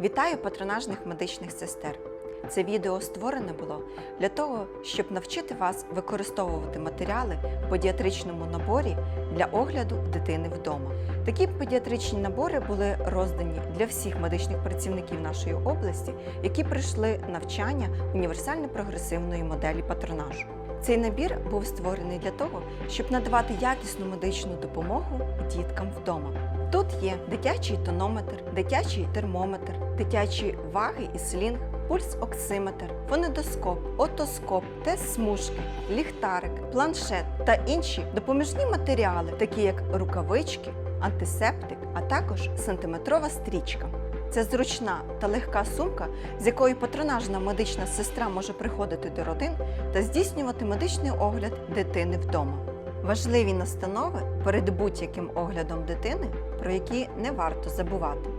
Вітаю патронажних медичних сестер. Це відео створене було для того, щоб навчити вас використовувати матеріали в педіатричному наборі для огляду дитини вдома. Такі педіатричні набори були роздані для всіх медичних працівників нашої області, які прийшли навчання універсально-прогресивної моделі патронажу. Цей набір був створений для того, щоб надавати якісну медичну допомогу діткам вдома. Тут є дитячий тонометр, дитячий термометр, дитячі ваги і слінг, пульс-оксиметр, фонедоскоп, отоскоп, тест смужки, ліхтарик, планшет та інші допоміжні матеріали, такі як рукавички, антисептик, а також сантиметрова стрічка. Це зручна та легка сумка, з якою патронажна медична сестра може приходити до родин та здійснювати медичний огляд дитини вдома. Важливі настанови перед будь-яким оглядом дитини, про які не варто забувати.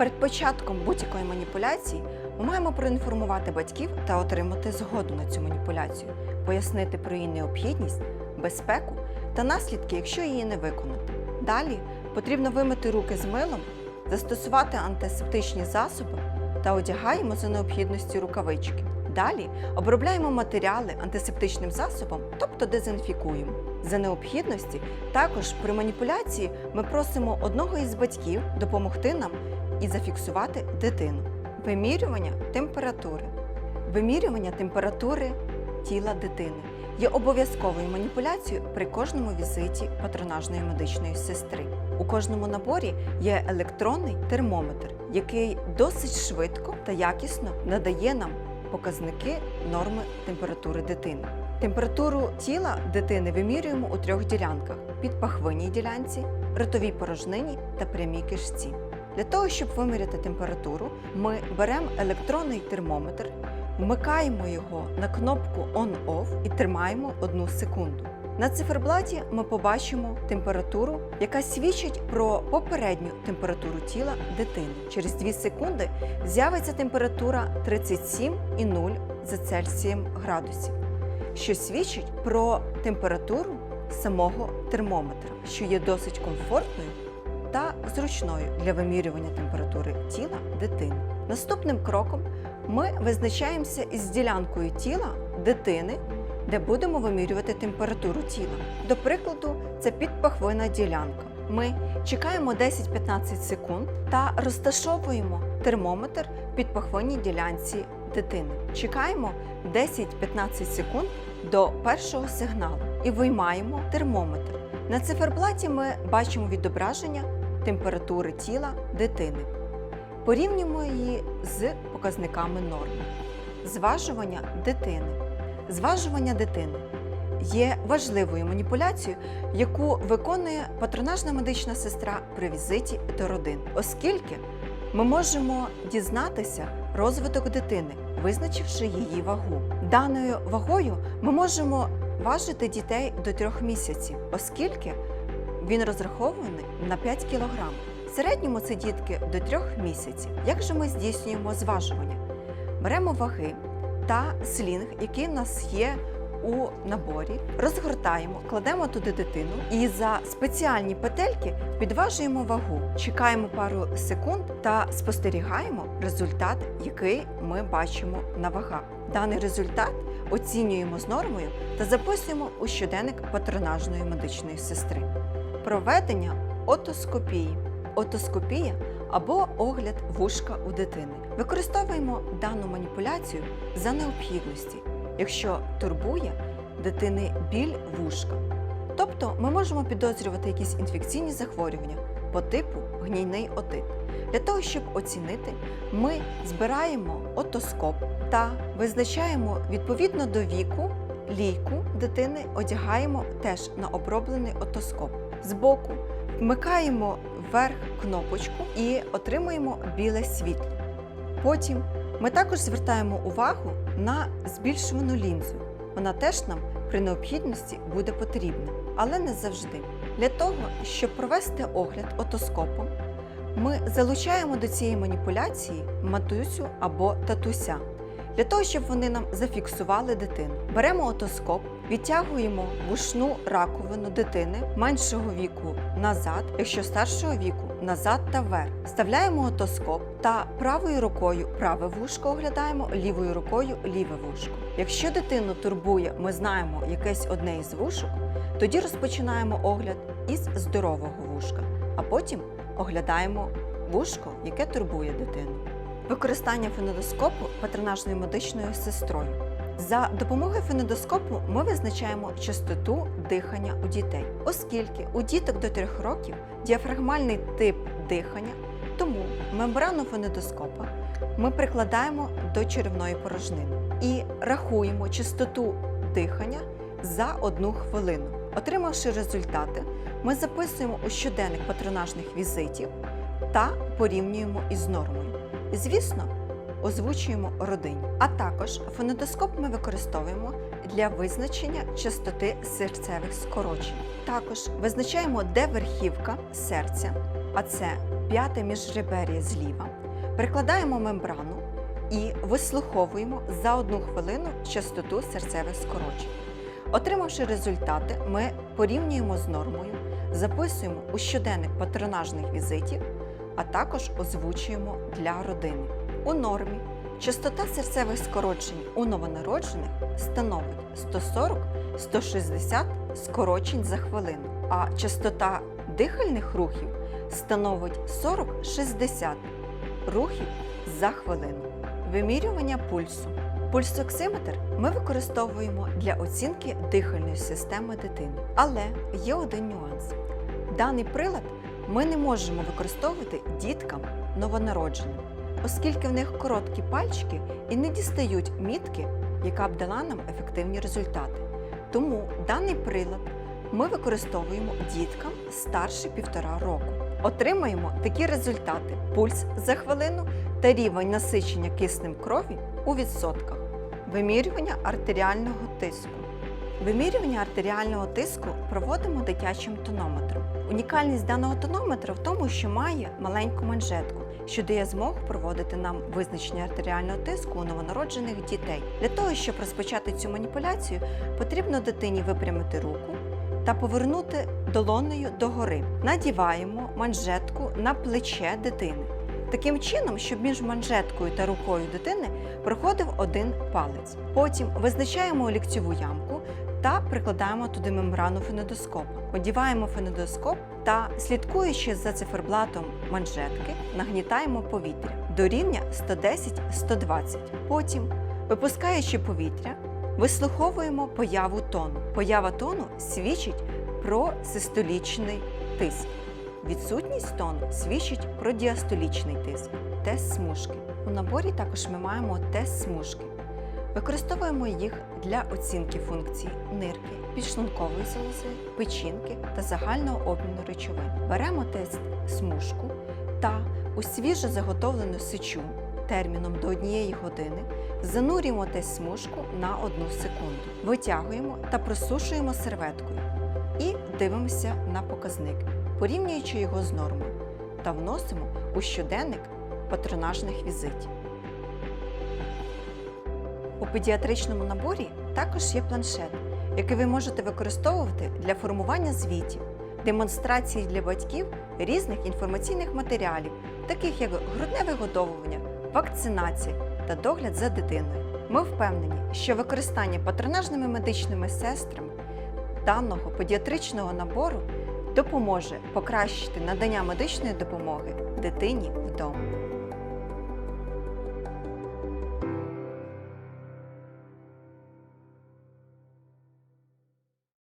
Перед початком будь-якої маніпуляції ми маємо проінформувати батьків та отримати згоду на цю маніпуляцію, пояснити про її необхідність, безпеку та наслідки, якщо її не виконати. Далі потрібно вимити руки з милом, застосувати антисептичні засоби та одягаємо за необхідністю рукавички. Далі обробляємо матеріали антисептичним засобом, тобто дезінфікуємо. За необхідності також при маніпуляції ми просимо одного із батьків допомогти нам і зафіксувати дитину. Вимірювання температури. Вимірювання температури тіла дитини є обов'язковою маніпуляцією при кожному візиті патронажної медичної сестри. У кожному наборі є електронний термометр, який досить швидко та якісно надає нам показники норми температури дитини. Температуру тіла дитини вимірюємо у трьох ділянках: підпахвинній ділянці, ротовій порожнині та прямій кишці. Для того, щоб виміряти температуру, ми беремо електронний термометр, вмикаємо його на кнопку On-Off і тримаємо одну секунду. На циферблаті ми побачимо температуру, яка свідчить про попередню температуру тіла дитини. Через 2 секунди з'явиться температура 37,0 за Цельсієм градусів, що свідчить про температуру самого термометра, що є досить комфортною та зручною для вимірювання температури тіла дитини. Наступним кроком ми визначаємося із ділянкою тіла дитини, де будемо вимірювати температуру тіла. До прикладу, це підпахвина ділянка. Ми чекаємо 10-15 секунд та розташовуємо термометр в підпахвинній ділянці дитини. Чекаємо 10-15 секунд до першого сигналу і виймаємо термометр. На циферблаті ми бачимо відображення температури тіла дитини. Порівнюємо її з показниками норми. Зважування дитини. Зважування дитини є важливою маніпуляцією, яку виконує патронажна медична сестра при візиті до родин, оскільки ми можемо дізнатися розвиток дитини, визначивши її вагу. Даною вагою ми можемо важити дітей до трьох місяців, оскільки він розрахований на 5 кг. В середньому це дітки до 3 місяців. Як же ми здійснюємо зважування? Беремо ваги та слінг, який в нас є у наборі, розгортаємо, кладемо туди дитину і за спеціальні петельки підважуємо вагу. Чекаємо пару секунд та спостерігаємо результат, який ми бачимо на вагах. Даний результат оцінюємо з нормою та записуємо у щоденник патронажної медичної сестри. Проведення отоскопії. Отоскопія або огляд вушка у дитини. Використовуємо дану маніпуляцію за необхідності, якщо турбує дитини біль вушка. Тобто ми можемо підозрювати якісь інфекційні захворювання по типу гнійний отит. Для того, щоб оцінити, ми збираємо отоскоп та визначаємо відповідно до віку лійку дитини, одягаємо теж на оброблений отоскоп. Збоку вмикаємо вверх кнопочку і отримуємо біле світло. Потім ми також звертаємо увагу на збільшувану лінзу. Вона теж нам при необхідності буде потрібна, але не завжди. Для того, щоб провести огляд отоскопом, ми залучаємо до цієї маніпуляції матусю або татуся. Для того, щоб вони нам зафіксували дитину. Беремо отоскоп, відтягуємо вушну раковину дитини меншого віку назад, якщо старшого віку назад та вверх. Вставляємо отоскоп та правою рукою праве вушко оглядаємо, лівою рукою ліве вушко. Якщо дитину турбує, ми знаємо якесь одне із вушок, тоді розпочинаємо огляд із здорового вушка, а потім оглядаємо вушко, яке турбує дитину. Використання фонодоскопу патронажною медичною сестрою. За допомогою фонодоскопу ми визначаємо частоту дихання у дітей, оскільки у діток до 3 років діафрагмальний тип дихання, тому мембрану фонодоскопа ми прикладаємо до черевної порожнини і рахуємо частоту дихання за одну хвилину. Отримавши результати, ми записуємо у щоденник патронажних візитів та порівнюємо із нормою. Звісно, озвучуємо родині. А також фонодоскоп ми використовуємо для визначення частоти серцевих скорочень. Також визначаємо, де верхівка серця, а це п'яте міжребер'я зліва. Прикладаємо мембрану і вислуховуємо за одну хвилину частоту серцевих скорочень. Отримавши результати, ми порівнюємо з нормою, записуємо у щоденник патронажних візитів, а також озвучуємо для родини. У нормі частота серцевих скорочень у новонароджених становить 140-160 скорочень за хвилину, а частота дихальних рухів становить 40-60 рухів за хвилину. Вимірювання пульсу. Пульсоксиметр ми використовуємо для оцінки дихальної системи дитини. Але є один нюанс. Даний прилад ми не можемо використовувати діткам новонародженим, оскільки в них короткі пальчики і не дістають мітки, яка б дала нам ефективні результати. Тому даний прилад ми використовуємо діткам старше півтора року. Отримаємо такі результати: пульс за хвилину та рівень насичення киснем крові у відсотках. Вимірювання артеріального тиску. Вимірювання артеріального тиску проводимо дитячим тонометром. Унікальність даного тонометра в тому, що має маленьку манжетку, що дає змогу проводити нам визначення артеріального тиску у новонароджених дітей. Для того, щоб розпочати цю маніпуляцію, потрібно дитині випрямити руку та повернути долонею догори. Надіваємо манжетку на плече дитини. Таким чином, щоб між манжеткою та рукою дитини проходив один палець. Потім визначаємо ліктьову ямку та прикладаємо туди мембрану фенодоскопа. Одіваємо фенодоскоп та, слідкуючи за циферблатом манжетки, нагнітаємо повітря до рівня 110-120. Потім, випускаючи повітря, вислуховуємо появу тону. Поява тону свідчить про систолічний тиск. Відсутність тону свідчить про діастолічний тиск, тест смужки. У наборі також ми маємо тест смужки. Використовуємо їх для оцінки функцій нирки, підшлункової залози, печінки та загального обміну речовин. Беремо тест смужку та у свіжо заготовлену сечу терміном до однієї години занурюємо тест смужку на одну секунду, витягуємо та просушуємо серветкою і дивимося на показник, порівнюючи його з нормою, та вносимо у щоденник патронажних візитів. У педіатричному наборі також є планшет, який ви можете використовувати для формування звітів, демонстрації для батьків різних інформаційних матеріалів, таких як грудне вигодовування, вакцинація та догляд за дитиною. Ми впевнені, що використання патронажними медичними сестрами даного педіатричного набору допоможе покращити надання медичної допомоги дитині вдома.